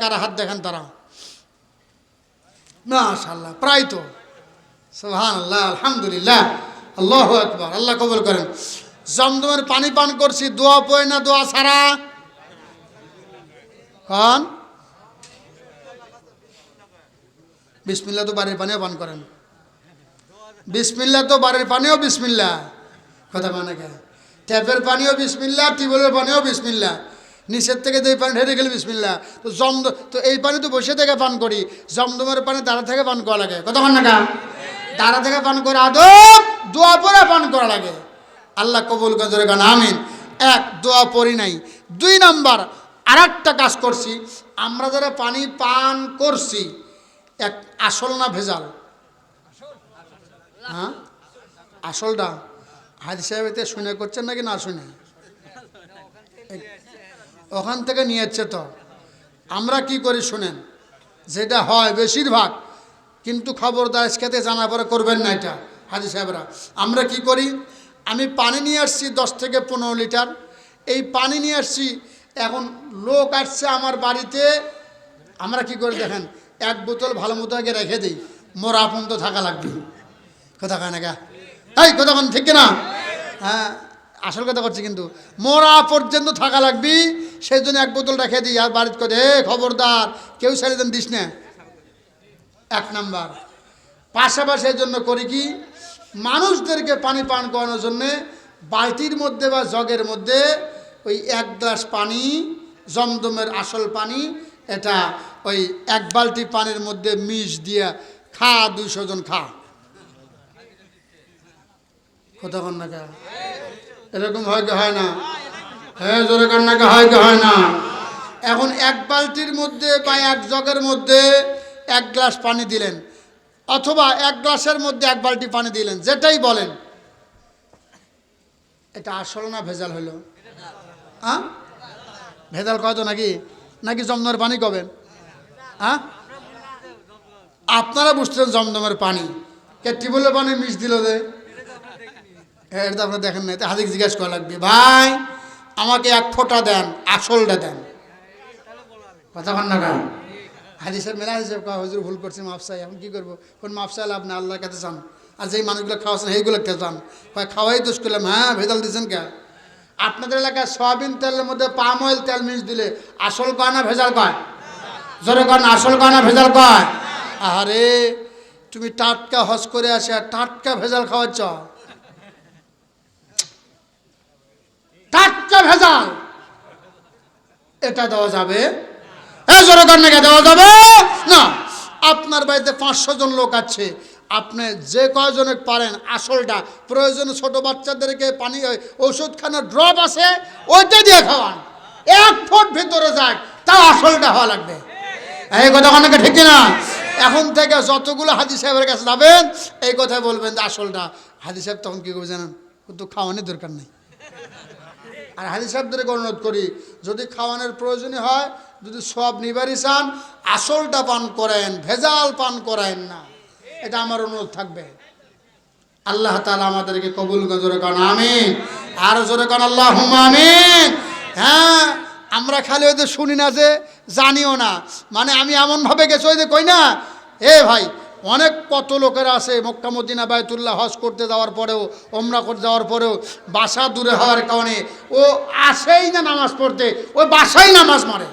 কারা হাত দেখেন তারা? মাশাল্লাহ প্রায় তো। সোহান আল্লাহ আলহামদুলিল্লাহ। আল্লাহ আকবর, আল্লাহ কবুল করেন। জমদমের পানি পান করছি, দোয়া পয় না, দোয়া ছাড়া? কন? বিসমিল্লা তো বাড়ির পানিও পান করেন। বিসমিল্লা তো বাড়ির পানিও বিসমিল্লা কথা মানে কে? ট্যাপের পানিও বিসমিল্লা টিউবওয়েলের পানিও বিসমিল্লা নিচের থেকে যে পানি ঢেলে গেলে বিসমিল্লা তো জম তো এই পানি তো বসে থেকে পান করি। জমদমের পানি দাঁড়া থেকে পান করা লাগে। কতক্ষণ না দাঁড়া থেকে পান করা আদব, দোয়া পরে পান করা লাগে। আল্লাহ কবুল গজরে গান আমিন। এক, দোয়া পড়ি নাই। দুই নাম্বার আর একটা কাজ করছি। আমরা যারা পানি পান করছি, এক আসল না ভেজাল? হ্যাঁ? আসলটা? হাজি সাহেব এতে শুনে করছেন নাকি না শুনে? ওখান থেকে নিয়েছে তো। আমরা কি করি শুনেন, যেটা হয় বেশিরভাগ, কিন্তু খবরদার আজকেতে জানা পরে করবেন না এটা, হাজি সাহেবরা। আমরা কি করি, আমি পানি নিয়ে আসছি দশ থেকে পনেরো লিটার, এই পানি নিয়ে আসছি, এখন লোক আসছে আমার বাড়িতে, আমরা কি করে দেখেন, এক বোতল ভালো মতো আগে রেখে দিই, মোর আপন তো থাকা লাগবে। কথা গা এই কতক্ষণ ঠিক না হ্যাঁ। আসল কথা করছি কিন্তু, মোরা পর্যন্ত থাকা লাগবি সেই জন্য এক বোতল রেখে দিই, আর বাড়িতে হে খবরদার, কেউ ছেড়ে দেন, দিস না। এক নাম্বার, পাশাপাশি জন্য করি কি, মানুষদেরকে পানি পান করানোর জন্যে বালতির মধ্যে বা জগের মধ্যে ওই এক গ্লাস পানি, জমদমের আসল পানি, এটা ওই এক বালতি পানির মধ্যে মিশ দিয়ে খা, দুইশো জন খা। কতক্ষণ না কা এরকম হয় কি হয় না? হ্যাঁ জোরে কান্নাকে হয় কি হয় না? এখন এক বালতির মধ্যে বা এক জগের মধ্যে এক গ্লাস পানি দিলেন, অথবা এক গ্লাসের মধ্যে এক বালতি পানি দিলেন, যেটাই বলেন। এটা আসল না ভেজাল হইল? হ্যাঁ ভেজাল কত নাকি? নাকি জমদমের পানি কবেন হ্যাঁ আপনারা বুঝতেন জমদমের পানি। কে টিউবওয়েলের পানি মিশ দিল যে? হ্যাঁ এটা তো আপনারা দেখেন না হাদিক জিজ্ঞেস করা লাগবে। ভাই, আমাকে এক ফোঁটা দেন, আসলটা দেন। কথা কন না কেন? হাদিসের মেলা হিসেবে কয়, হুজুর ভুল করছি মাফসাই এখন কী করব? কোন মাফসাই লাভ না আল্লাহর কাছে চান। আর যেই মানুষগুলো খাওয়াচ্ছেন সেইগুলো খেতে চান। খাওয়াই দোষ করলাম হ্যাঁ ভেজাল দিয়েছেন কে? আপনাদের এলাকায় সয়াবিন তেলের মধ্যে পাম অয়েল তেল মিশ দিলে আসল কয় না ভেজাল কয়? জোরে কয় না আসল কয় না ভেজাল কয়? আরে তুমি টাটকা হজ করে আসে টাটকা ভেজাল খাওয়াচ্ছ। টাটকা ভেজাল। এটা দেওয়া যাবে? হ্যাঁ জোরকান্নাকে দেওয়া যাবে? না। আপনার বাড়িতে পাঁচশো জন লোক আছে। আপনি যে কয়জনে পারেন আসলটা, প্রয়োজনে ছোট বাচ্চাদেরকে পানি ওষুধ ওষুধখানা ড্রপ আছে, ওইটা দিয়ে খাওয়ান। এক ফুট ভিতরে যাক, তাও আসলটা হওয়া লাগবে। এই কথা অনেকে ঠিক না এখন থেকে যতগুলো হাজি সাহেবের কাছে যাবেন, এই কথাই বলবেন যে আসলটা। হাজি সাহেব তখন কী করবে জানেন? কিন্তু খাওয়ানোর দরকার নেই। আর হাজি সাহেবদেরকে অনুরোধ করি, যদি খাওয়ানোর প্রয়োজনই হয়, যদি সব নিবারি চান, আসলটা পান করেন, ভেজাল পান করেন না। এটা আমার অনুরোধ থাকবে। আল্লাহ তালা আমাদেরকে কবুল জোরে কান, আমিন। আর জোরে কান আল্লাহ আমিন। হ্যাঁ আমরা খালি যে শুনি না যে, জানিও না। মানে আমি এমনভাবে গেছি, ওই যে কই না? এ ভাই অনেক কত লোকেরা আছে মক্কা, মদিনা বায়তুল্লাহ হজ করতে যাওয়ার পরেও ওমরা করতে যাওয়ার পরেও বাসা দূরে হওয়ার কারণে ও আসেই না নামাজ পড়তে ওই বাসাই নামাজ মারে।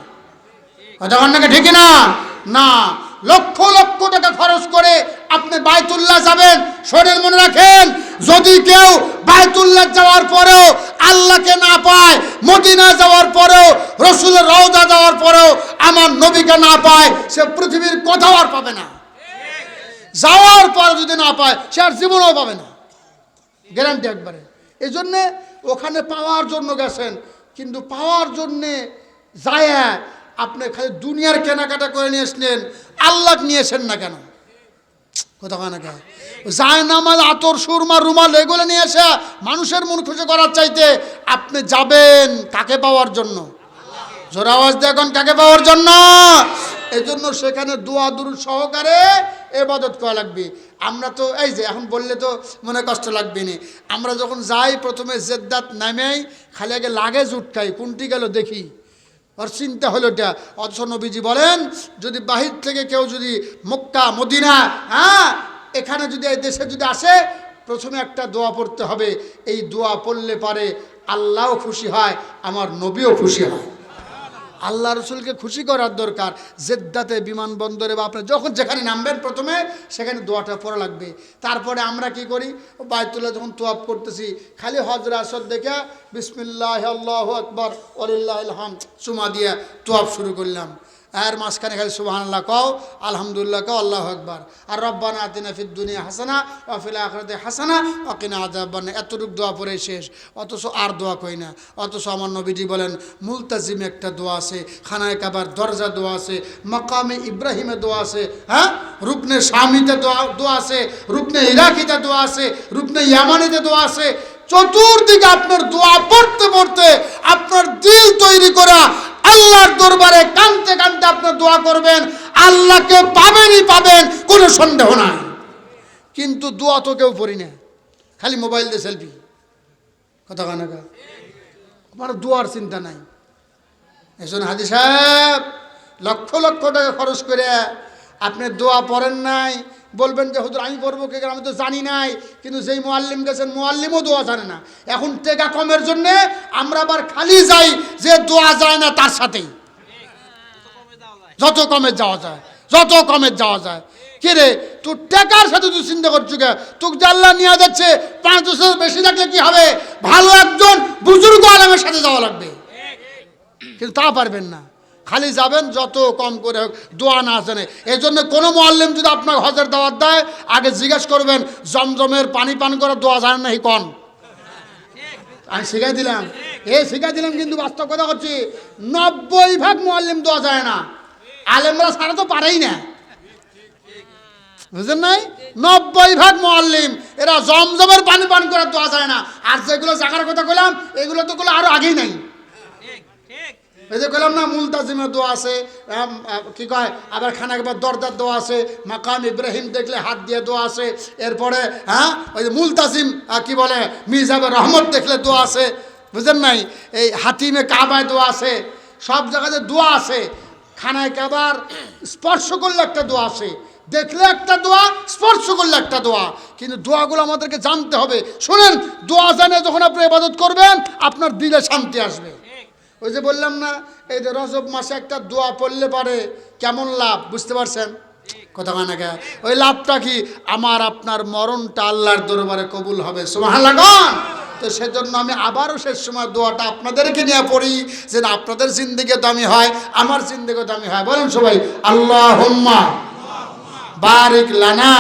কথা নাকি ঠিক না? না, লক্ষ লক্ষ টাকা খরচ করে আপনি বায়তুল্লাহ যাবেন, শরীর মনে রাখেন, যদি কেউ বায়তুল্লাহ যাওয়ার পরেও আল্লাহকে না পায়, মদিনা যাওয়ার পরেও, রসুলের রওজা যাওয়ার পরেও আমার নবীকে না পায়, সে পৃথিবীর কোথাও আর পাবে না। যাওয়ার পর যদি না পায়, সে আর জীবনেও পাবে না। গ্যারান্টি একবারে। এই জন্যে ওখানে পাওয়ার জন্য গেছেন, কিন্তু পাওয়ার জন্যে যায় আপনি খালি দুনিয়ার কেনাকাটা করে নিয়ে আল্লাহ নিয়েছেন না কেন? কোথাও না কেন? যায় নামাজ আতর, সুরমা, রুমাল এগুলো নিয়ে এসে মানুষের মন খুশি করার চাইতে আপনি যাবেন কাকে পাওয়ার জন্য? জোর আওয়াজ দেখুন কাকে পাওয়ার জন্য? এই জন্য সেখানে দোয়া দুরু সহকারে এবাদত করা লাগবে। আমরা তো, এই যে, এখন বললে তো মনে কষ্ট লাগবে না আমরা যখন যাই, প্রথমে জেদ্দাত নামেই খালি আগে লাগে জুটকাই কোনটি গেল দেখি। ওর চিন্তা হলো এটা। অথচ নবীজি বলেন, যদি বাহির থেকে কেউ যদি মক্কা, মদিনা হ্যাঁ এখানে যদি এই দেশে যদি আসে, প্রথমে একটা দোয়া পড়তে হবে। এই দোয়া পড়লে পারে আল্লাহও খুশি হয়, আমার নবীও খুশি হয়। আল্লাহ রসুলকে খুশি করার দরকার। জেদ্দাতে বিমানবন্দরে বা আপনি যখন যেখানে নামবেন প্রথমে, সেখানে দোয়াটা পড়া লাগবে। তারপরে আমরা কি করি? বায়তুল্লাহ যখন তোয়াব করতেছি, খালি হজরা আসর দেখে বিসমিল্লাহ আল্লাহ আকবর অলিল্লাহ হাম চুমা দিয়ে তোয়াব শুরু করলাম। এর মাঝখানে খালি সুবাহ আল্লাহ কও, আলহামদুলিল্লাহ কও, আল্লাহ আকবর। আর রব্বানা আতিনা দুনিয়া হাসানা অফিল আখরাতে হাসানা অকিনা আদাবান এতটুক দোয়া পরে শেষ। অথচ আর দোয়া কই না। অথচ আমার নবীজি বলেন, মুলতাজিম একটা দোয়া আছে, খানায় কাবার দরজা দোয়া আছে, মকামে ইব্রাহিমে দোয়া আছে হ্যাঁ? রুকনে স্বামীতে দোয়া দোয়া আছে, রুকনে ইরাকিতে দোয়া আছে, রুকনে ইয়ামানিতে দোয়া আছে। চতুর্দিকে আপনার দোয়া পড়তে পড়তে আপনার দিল তৈরি করা আল্লাহর দরবারে কানতে কানতে আপনার দোয়া করবেন, আল্লাহকে পাবেনই পাবেন, কোনো সন্দেহ নাই। কিন্তু দোয়া তো কেউ পড়ি না, খালি মোবাইল দিয়ে সেলফি কথা কানা কা আমার দোয়ার চিন্তা নাই। এজন হাজি সাহেব, লক্ষ লক্ষ টাকা খরচ করে আপনি দোয়া পড়েন নাই বলবেন যে, হুজুর, আমি পড়ব কে? আমি তো জানি নাই। কিন্তু যেই মোয়াল্লিম গেছেন, মোয়াল্লিমও দোয়া জানে না। এখন টেকা কমের জন্যে আমরা আবার খালি যাই, যে দোয়া যায় না তার সাথেই। যত কমে যাওয়া যায়, যত কমে যাওয়া যায়। কে রে, তোর টাকার সাথে তুই চিন্তা করছ কে? তোকে জাল্লা নিয়ে যাচ্ছে পাঁচ বছর বেশি থাকলে কি হবে? ভালো একজন বুজুর্গ আলমের সাথে যাওয়া লাগবে। কিন্তু তা পারবেন না। খালি যাবেন, যত কম করে হোক, দোয়া না জানে। এই জন্য কোনো মোয়াল্লিম যদি আপনার হজের দাওয়াত দেয়, আগে জিজ্ঞেস করবেন, জমজমের পানি পান করার দোয়া জানেন নাকি কন? আমি শিখাই দিলাম। এ শিখাই দিলাম কিন্তু বাস্তব কথা করছি নব্বই ভাগ মোয়াল্লিম দোয়া যায় না। আলেমরা সারা তো পারেই না। বুঝলেন নাই? নব্বই ভাগ মোয়াল্লিম, এরা জমজমের পানি পান করার দোয়া যায় না। আর যেগুলো জাগার কথা বললাম এগুলো তো গুলো আরও আগেই নাই। এই যে কইলাম না, মুলতাজিমের দোয়া আছে কি কয়, আবার খানা একবার দরদার দোয়া আছে, মাকাম ইব্রাহিম দেখলে হাত দিয়ে দোয়া আছে, এরপরে হ্যাঁ ওই যে মুলতাজিম কি বলে মির্জাবের রহমত দেখলে দোয়া আছে বুঝলেন নাই? এই হাতিমে কাবায় দোয়া আছে, সব জায়গাতে দোয়া আছে, খানায় কাবার স্পর্শ করলে একটা দোয়া আছে, দেখলে একটা দোয়া, স্পর্শ করলে একটা দোয়া, কিন্তু দোয়াগুলো আমাদেরকে জানতে হবে। শোনেন, দোয়া জানে যখন আপনি ইবাদত করবেন, আপনার দিলে শান্তি আসবে। ওই যে বললাম না, এই যে রজব মাসে একটা দোয়া পড়লে পারে, কেমন লাভ, বুঝতে পারছেন? কথা হয় না? ওই লাভটা কি? আমার আপনার মরণটা আল্লাহর দরবারে কবুল হবে সুমাহা লাগান তো সেজন্য আমি আবারও শেষ সময় দোয়াটা আপনাদেরকে নিয়ে পড়ি যে আপনাদের জিন্দিগে দামি হয়, আমার জিন্দিগে দামি হয়। বলেন সবাই আল্লাহ বারিক লানা।